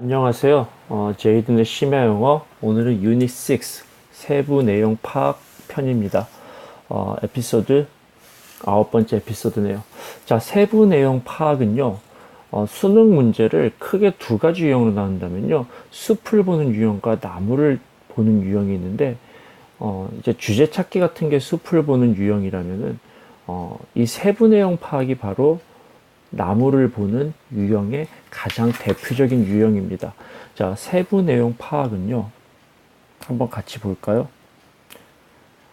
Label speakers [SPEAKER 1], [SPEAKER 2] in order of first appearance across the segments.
[SPEAKER 1] 안녕하세요. 어, 제이든의 심야 영어 오늘은 유닛 6 세부 내용 파악 편입니다. 어, 에피소드 아홉 번째 에피소드네요. 자, 세부 내용 파악은요. 어, 수능 문제를 크게 두 가지 유형으로 나눈다면요. 숲을 보는 유형과 나무를 보는 유형이 있는데 어, 이제 주제 찾기 같은 게 숲을 보는 유형이라면은 어, 이 세부 내용 파악이 바로 나무를 보는 유형의 가장 대표적인 유형입니다. 자, 세부 내용 파악은요. 한번 같이 볼까요?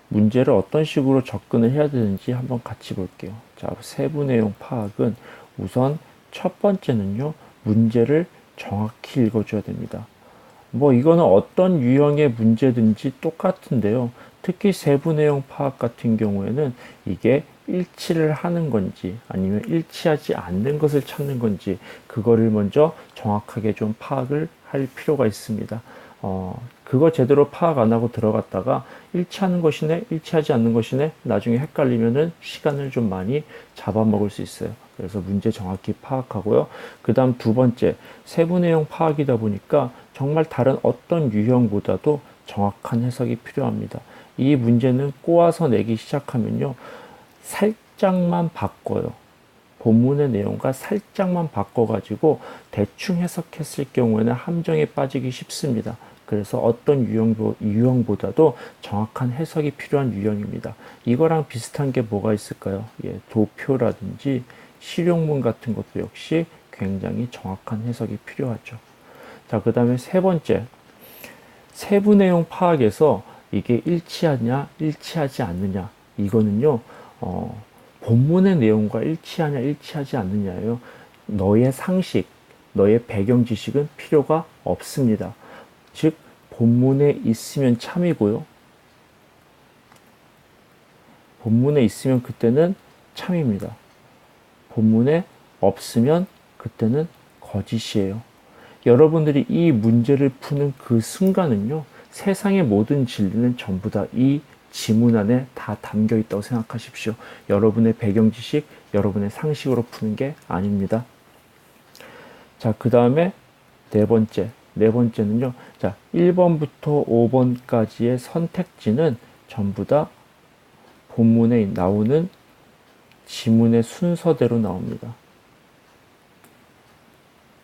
[SPEAKER 1] 문제를 어떤 식으로 접근을 해야 되는지 한번 같이 볼게요. 자, 세부 내용 파악은 우선 첫 번째는요. 문제를 정확히 읽어줘야 됩니다. 뭐 이거는 어떤 유형의 문제든지 똑같은데요. 특히 세부 내용 파악 같은 경우에는 이게 일치를 하는 건지 아니면 일치하지 않는 것을 찾는 건지 그거를 먼저 정확하게 좀 파악을 할 필요가 있습니다. 어, 그거 제대로 파악 안 하고 들어갔다가 일치하는 것이네, 일치하지 않는 것이네, 나중에 헷갈리면은 시간을 좀 많이 잡아먹을 수 있어요. 그래서 문제 정확히 파악하고요. 그 다음 두 번째, 세부 내용 파악이다 보니까 정말 다른 어떤 유형보다도 정확한 해석이 필요합니다. 이 문제는 꼬아서 내기 시작하면요. 살짝만 바꿔요. 본문의 내용과 살짝만 바꿔가지고 대충 해석했을 경우에는 함정에 빠지기 쉽습니다. 그래서 어떤 유형, 유형보 다도 정확한 해석이 필요한 유형입니다. 이거랑 비슷한 게 뭐가 있을까요? 예, 도표라든지 실용문 같은 것도 역시 굉장히 정확한 해석이 필요하죠. 자, 그 다음에 세 번째. 세부 내용 파악에서 이게 일치하냐, 일치하지 않느냐. 이거는요, 어, 본문의 내용과 일치하냐, 일치하지 않느냐예요. 너의 상식, 너의 배경 지식은 필요가 없습니다. 즉, 본문에 있으면 참이고요. 본문에 있으면 그때는 참입니다. 본문에 없으면 그때는 거짓이에요. 여러분들이 이 문제를 푸는 그 순간은요, 세상의 모든 진리는 전부 다 이 지문 안에 다 담겨 있다고 생각하십시오. 여러분의 배경 지식, 여러분의 상식으로 푸는 게 아닙니다. 자, 그 다음에 네 번째. 네 번째는요. 자, 1번부터 5번까지의 선택지는 전부 다 본문에 나오는 지문의 순서대로 나옵니다.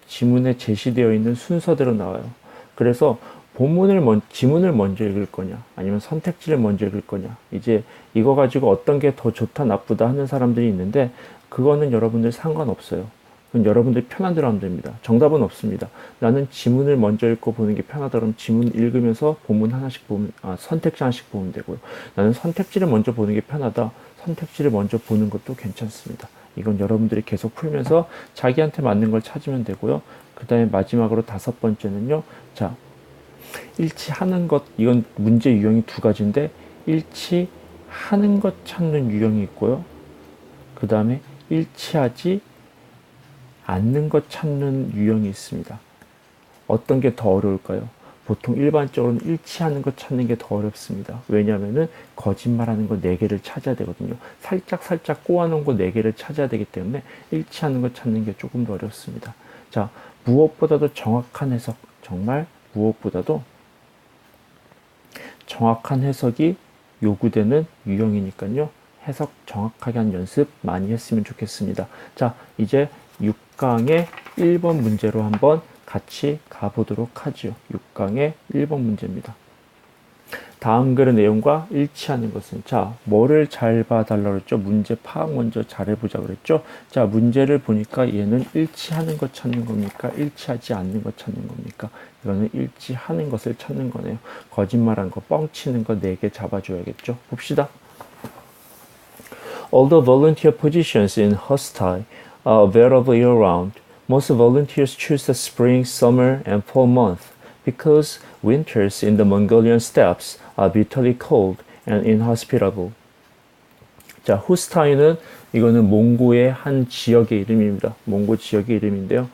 [SPEAKER 1] 지문에 제시되어 있는 순서대로 나와요. 그래서 본문을 먼, 지문을 먼저 읽을 거냐, 아니면 선택지를 먼저 읽을 거냐. 이제 이거 가지고 어떤 게 더 좋다, 나쁘다 하는 사람들이 있는데, 그거는 여러분들 상관없어요. 그건 여러분들이 편한 대로 하면 됩니다. 정답은 없습니다. 나는 지문을 먼저 읽고 보는 게 편하다 그러면 지문 읽으면서 본문 하나씩 보면, 아, 선택지 하나씩 보면 되고요. 나는 선택지를 먼저 보는 게 편하다. 선택지를 먼저 보는 것도 괜찮습니다. 이건 여러분들이 계속 풀면서 자기한테 맞는 걸 찾으면 되고요. 그 다음에 마지막으로 다섯 번째는요. 자, 일치하는 것, 이건 문제 유형이 두 가지인데, 일치하는 것 찾는 유형이 있고요. 그 다음에 일치하지 않는 것 찾는 유형이 있습니다. 어떤 게 더 어려울까요? 보통 일반적으로는 일치하는 것 찾는 게 더 어렵습니다. 왜냐하면은 거짓말하는 거네 개를 찾아야 되거든요. 살짝 살짝 꼬아놓은 거네 개를 찾아야 되기 때문에 일치하는 것 찾는 게 조금 더 어렵습니다. 자, 무엇보다도 정확한 해석, 정말 무엇보다도 정확한 해석이 요구되는 유형이니까요. 해석 정확하게 한 연습 많이 했으면 좋겠습니다. 자, 이제 6강의 1번 문제로 한번 같이 가보도록 하죠. 6강의 1번 문제입니다. 다음 글의 내용과 일치하는 것은 자 뭐를 잘 봐달라고 그랬죠 문제 파악 먼저 잘 해보자 그랬죠 자 문제를 보니까 얘는 일치하는 것 찾는 겁니까 일치하지 않는 것 찾는 겁니까 이거는 일치하는 것을 찾는 거네요 거짓말한 거 뻥치는 거 네 개 잡아줘야겠죠 봅시다 Although volunteer positions in hostile are available year-round, most volunteers choose the spring, summer, and fall month because winters in the Mongolian steppes are bitterly cold and inhospitable. 자, 후스타인은 이거는 몽고의 한 지역의 이름입니다. 몽고 지역의 이름인데요.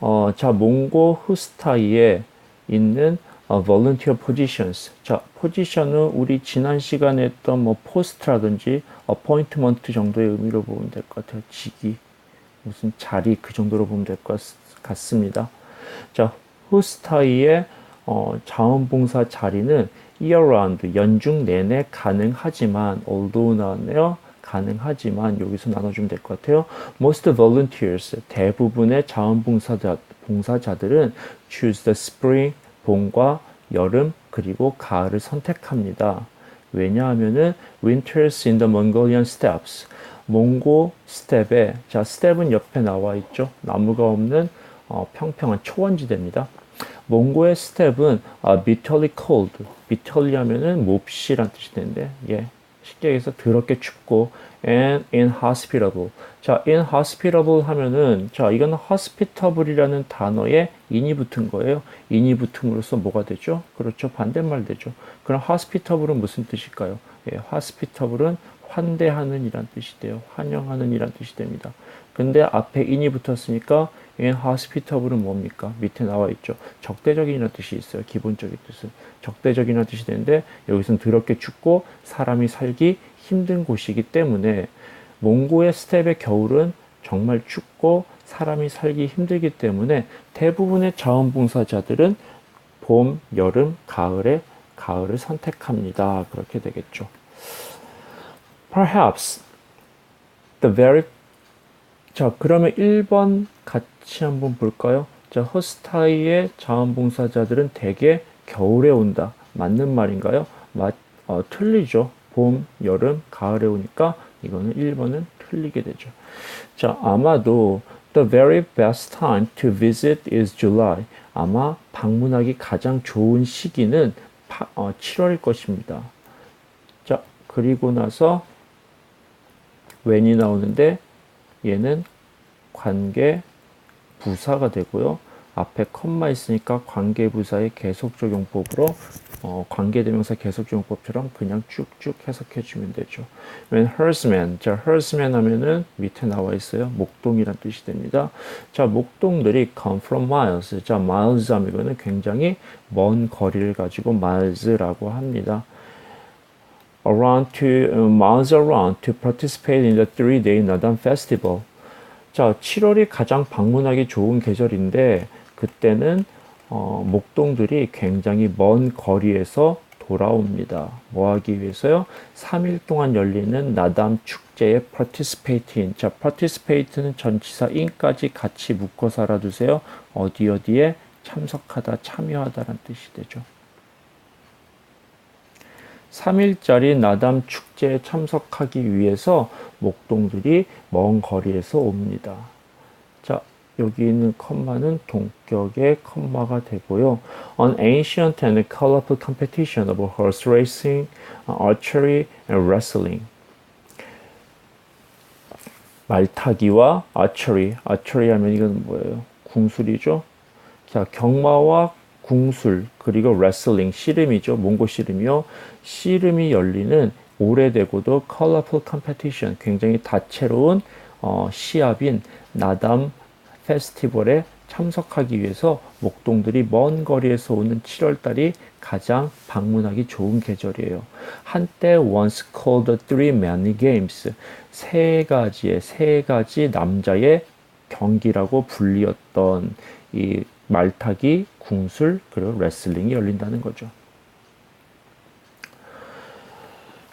[SPEAKER 1] 어, 자, 몽고 후스타이에 있는 어, volunteer positions. 자, 포지션은 우리 지난 시간에 했던 뭐 포스트라든지 appointment 정도의 의미로 보면 될 것 같아요. 직위. 무슨 자리 그 정도로 보면 될 것 같습니다. 자, 호스타이의 어, 자원봉사 자리는 round 연중 내내 가능하지만 although 나왔네요. 가능하지만 여기서 나눠주면 될 것 같아요. Most volunteers 대부분의 자원봉사자 봉사자들은 choose the spring 봄과 여름 그리고 가을을 선택합니다. 왜냐하면은 winters in the Mongolian steppes 몽고 스텝에 자 스텝은 옆에 나와 있죠. 나무가 없는 어, 평평한 초원지대입니다. 몽고의 스텝은 아, bitterly cold. bitterly 하면은 몹시란 뜻이 되는데 예. 쉽게 얘기해서 더럽게 춥고 and inhospitable. 자, inhospitable 하면은 자, 이거는 hospitable이라는 단어에 인이 붙은 거예요. 인이 붙음으로써 뭐가 되죠? 그렇죠. 반대말 되죠. 그럼 hospitable은 무슨 뜻일까요? 예, hospitable은 환대하는 이란 뜻이 돼요. 환영하는 이란 뜻이 됩니다. 근데 앞에 인이 붙었으니까 inhospitable은 뭡니까? 밑에 나와 있죠. 적대적인이라는 뜻이 있어요. 기본적인 뜻은. 적대적이라는 뜻이 되는데 여기서는 더럽게 춥고 사람이 살기 힘든 곳이기 때문에 몽고의 스텝의 겨울은 정말 춥고 사람이 살기 힘들기 때문에 대부분의 자원봉사자들은 봄, 여름, 가을에 가을을 선택합니다. 그렇게 되겠죠. Perhaps the very 자 그러면 1번 같이 한번 볼까요? 자 허스타이의 자원봉사자들은 대개 겨울에 온다. 맞는 말인가요? 맞, 어, 틀리죠. 봄, 여름, 가을에 오니까 이거는 1번은 틀리게 되죠. 자, 아마도 the very best time to visit is July. 아마 방문하기 가장 좋은 시기는 파, 어, 7월일 것입니다. 자, 그리고 나서 when이 나오는데 얘는 관계 부사가 되고요. 앞에 컴마 있으니까 관계 부사의 계속적 용법으로 어, 관계대명사 계속적 용법처럼 그냥 쭉쭉 해석해 주면 되죠. When herdsman, 자 herdsman 하면은 밑에 나와 있어요. 목동이란 뜻이 됩니다. 자 목동들이 come from miles, 자 miles 하면 이거는 굉장히 먼 거리를 가지고 miles라고 합니다. Around to uh, miles around to participate in the three-day Nadan festival. 자, 7월이 가장 방문하기 좋은 계절인데 그때는 어, 목동들이 굉장히 먼 거리에서 돌아옵니다. 뭐 하기 위해서요? 3일 동안 열리는 나담 축제에 participate in. 자, participate는 전치사 in까지 같이 묶어서 알아두세요. 어디 어디에 참석하다, 참여하다라는 뜻이 되죠. 3일짜리 나담 축제에 참석하기 위해서 목동들이 먼 거리에서 옵니다. 자, 여기 있는 컴마는 동격의 컴마가 되고요. An ancient and colorful competition of horse racing, archery, and wrestling. 말타기와 archery, archery 하면 이건 뭐예요? 궁술이죠. 자, 경마와 궁술 그리고 wrestling 씨름이죠. 몽고 씨름이요. 씨름이 열리는 오래되고도 colorful competition 굉장히 다채로운 어, 시합인 나담 페스티벌에 참석하기 위해서 목동들이 먼 거리에서 오는 7월달이 가장 방문하기 좋은 계절이에요. 한때 once called the three manly games 세 가지의 세 가지 남자의 경기라고 불리었던 이 말타기, 궁술 그리고 레슬링이 열린다는 거죠.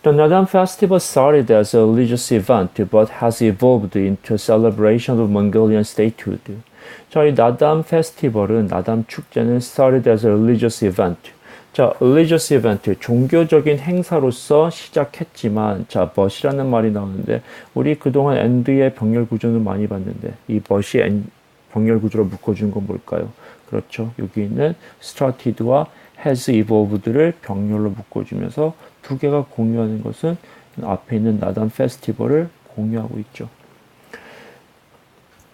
[SPEAKER 1] The Nadan festival started as a religious event but has evolved into celebration of Mongolian statehood. 저희 나담 페스티벌은 나담 축제는 started as a religious event. 자, religious event 종교적인 행사로서 시작했지만 자, but이라는 말이 나오는데 우리 그동안 end의 병렬 구조는 많이 봤는데 이 but이 병렬 구조로 묶어준 건 뭘까요? 그렇죠. 여기 있는 started와 has evolved를 병렬로 묶어주면서 두 개가 공유하는 것은 앞에 있는 나단 페스티벌을 공유하고 있죠.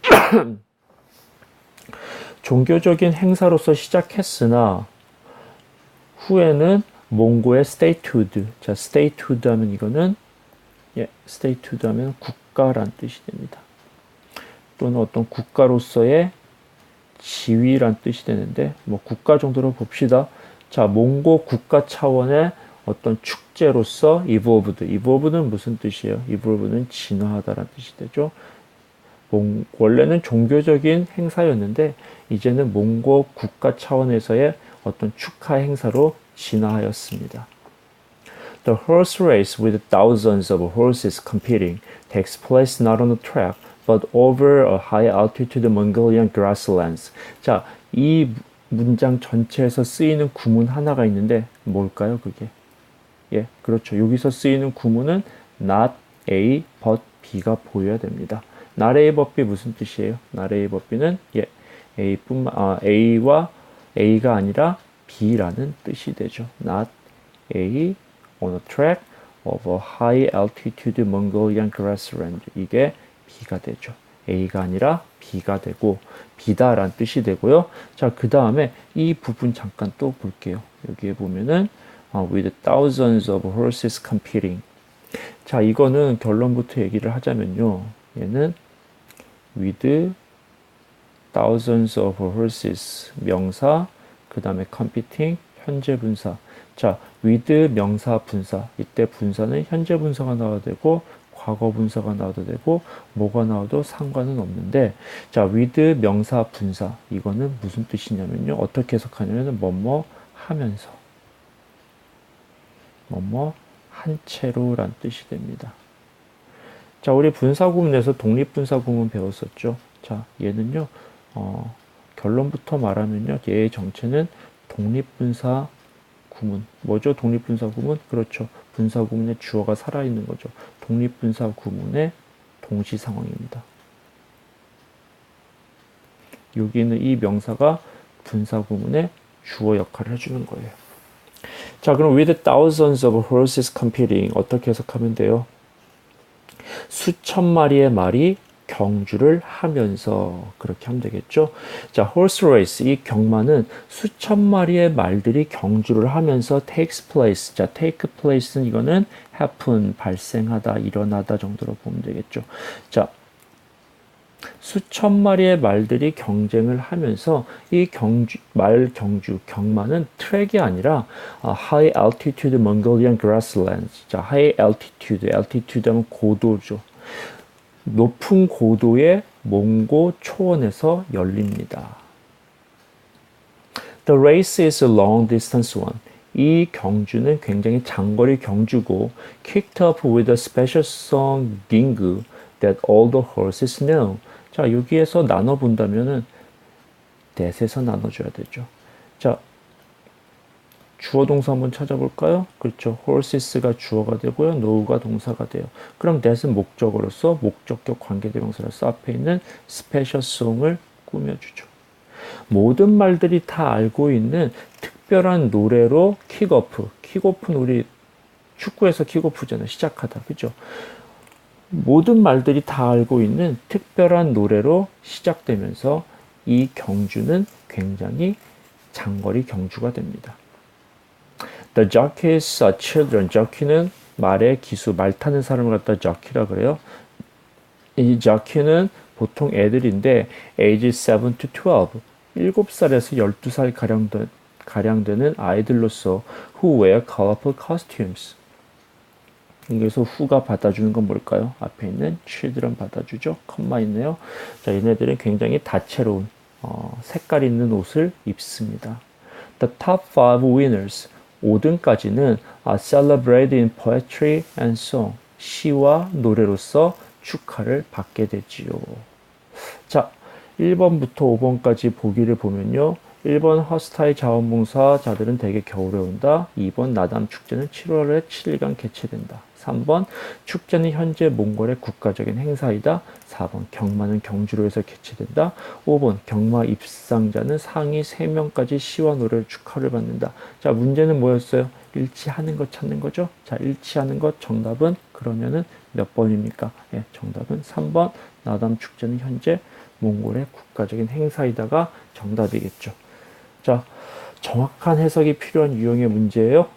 [SPEAKER 1] 종교적인 행사로서 시작했으나 후에는 몽고의 statehood. 자, statehood 하면 이거는 예, statehood 하면 국가란 뜻이 됩니다. 또는 어떤 국가로서의 지위란 뜻이 되는데 뭐 국가 정도로 봅시다. 자, 몽고 국가 차원의 어떤 축제로서 evolved. evolved는 무슨 뜻이에요? evolved는 진화하다라는 뜻이 되죠. 몽, 원래는 종교적인 행사였는데 이제는 몽고 국가 차원에서의 어떤 축하 행사로 진화하였습니다. The horse race with thousands of horses competing takes place not on a track but over a high altitude Mongolian grasslands. 자, 이 문장 전체에서 쓰이는 구문 하나가 있는데 뭘까요, 그게? 예, 그렇죠. 여기서 쓰이는 구문은 not A but B가 보여야 됩니다. not A but B 무슨 뜻이에요? not A but B는 예, A뿐만 아, A와 A가 아니라 B라는 뜻이 되죠. not A on a track of a high altitude Mongolian grassland. 이게 B가 되죠. A가 아니라 B가 되고 B다란 뜻이 되고요. 자, 그 다음에 이 부분 잠깐 또 볼게요. 여기에 보면은 어, with thousands of horses competing. 자, 이거는 결론부터 얘기를 하자면요. 얘는 with thousands of horses 명사 그 다음에 competing 현재 분사. 자, with 명사 분사. 이때 분사는 현재 분사가 나와도 되고 과거 분사가 나와도 되고 뭐가 나와도 상관은 없는데 자, with 명사 분사. 이거는 무슨 뜻이냐면요. 어떻게 해석하냐면은 뭐뭐 하면서 뭐뭐 한 채로 란 뜻이 됩니다. 자, 우리 분사구문에서 독립분사구문 배웠었죠. 자, 얘는요, 어, 결론부터 말하면요, 얘의 정체는 독립분사 구문. 뭐죠? 독립분사 구문? 그렇죠. 분사 구문의 주어가 살아있는 거죠. 독립분사 구문의 동시 상황입니다. 여기 있는 이 명사가 분사 구문의 주어 역할을 해주는 거예요. 자, 그럼 with thousands of horses competing 어떻게 해석하면 돼요? 수천 마리의 말이 경주를 하면서 그렇게 하면 되겠죠. 자, horse race 이 경마는 수천 마리의 말들이 경주를 하면서 takes place. 자, take place는 이거는 happen 발생하다, 일어나다 정도로 보면 되겠죠. 자, 수천 마리의 말들이 경쟁을 하면서 이 경주 말 경주 경마는 트랙이 아니라 high altitude Mongolian grasslands. 자, high altitude, altitude 하면 고도죠. 높은 고도의 몽고 초원에서 열립니다. The race is a long distance one. 이 경주는 굉장히 장거리 경주고 kicked up with a special song ding that all the horses know. 자, 여기에서 나눠 본다면은 that에서 나눠 줘야 되죠. 자, 주어 동사 한번 찾아볼까요? 그렇죠. horses가 주어가 되고요. know가 동사가 돼요. 그럼 that은 목적어로서 목적격 관계대명사로서 앞에 있는 song을 꾸며주죠. 모든 말들이 다 알고 있는 특별한 노래로 킥오프. 킥오프는 우리 축구에서 킥오프잖아요. 시작하다. 그죠? 모든 말들이 다 알고 있는 특별한 노래로 시작되면서 이 경주는 굉장히 장거리 경주가 됩니다. The jockeys are children. jockey는 말의 기수, 말 타는 사람을 갖다 jockey라 그래요. 이 jockey는 보통 애들인데 age 7 to 12, 7살에서 12살 가량, 되, 가량 되는 아이들로서 who wear colorful costumes. 여기서 who가 받아주는 건 뭘까요? 앞에 있는 children 받아주죠. 컴마 있네요. 자, 얘네들은 굉장히 다채로운 어, 색깔 있는 옷을 입습니다. The top five winners. 5등까지는 are celebrated in poetry and song. 시와 노래로서 축하를 받게 되지요. 자, 1번부터 5번까지 보기를 보면요. 1번 허스타이 자원봉사자들은 대개 겨울에 온다. 2번 나담 축제는 7월에 7일간 개최된다. 3번 축제는 현재 몽골의 국가적인 행사이다. 4번 경마는 경주로에서 개최된다. 5번 경마 입상자는 상위 3명까지 시와 노래를 축하를 받는다. 자 문제는 뭐였어요? 일치하는 것 찾는 거죠. 자 일치하는 것 정답은 그러면은 몇 번입니까? 예, 정답은 3번 나담 축제는 현재 몽골의 국가적인 행사이다가 정답이겠죠. 자 정확한 해석이 필요한 유형의 문제예요.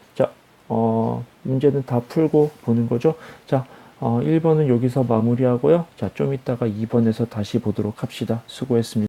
[SPEAKER 1] 어, 문제는 다 풀고 보는 거죠. 자, 어, 1번은 여기서 마무리하고요. 자, 좀 이따가 2번에서 다시 보도록 합시다. 수고했습니다.